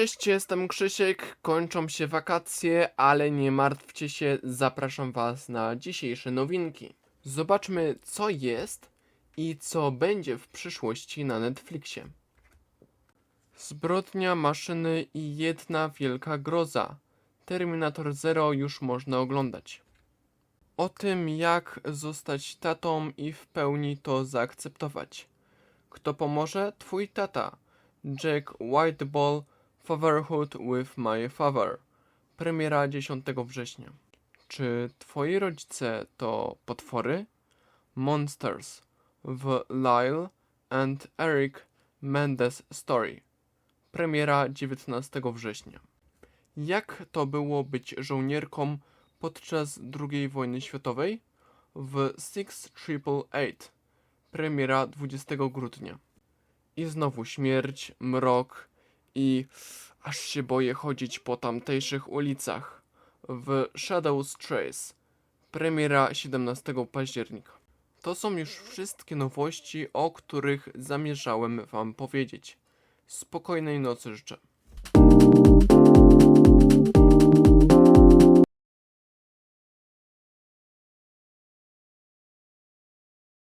Cześć, jestem Krzysiek. Kończą się wakacje, ale nie martwcie się, zapraszam Was na dzisiejsze nowinki. Zobaczmy, co jest i co będzie w przyszłości na Netflixie. Zbrodnia maszyny i jedna wielka groza. Terminator Zero już można oglądać. O tym, jak zostać tatą i w pełni to zaakceptować. Kto pomoże? Twój tata. Jack Whiteball Fatherhood with My Father. Premiera 10 września. Czy twoi rodzice to potwory? Monsters w Lyle and Eric Mendes Story. Premiera 19 września. Jak to było być żołnierką podczas II wojny światowej? W Six Triple Eight. Premiera 20 grudnia. I znowu śmierć, mrok i aż się boję chodzić po tamtejszych ulicach. W Shadows Trace. Premiera 17 października. To są już wszystkie nowości, o których zamierzałem Wam powiedzieć. Spokojnej nocy życzę.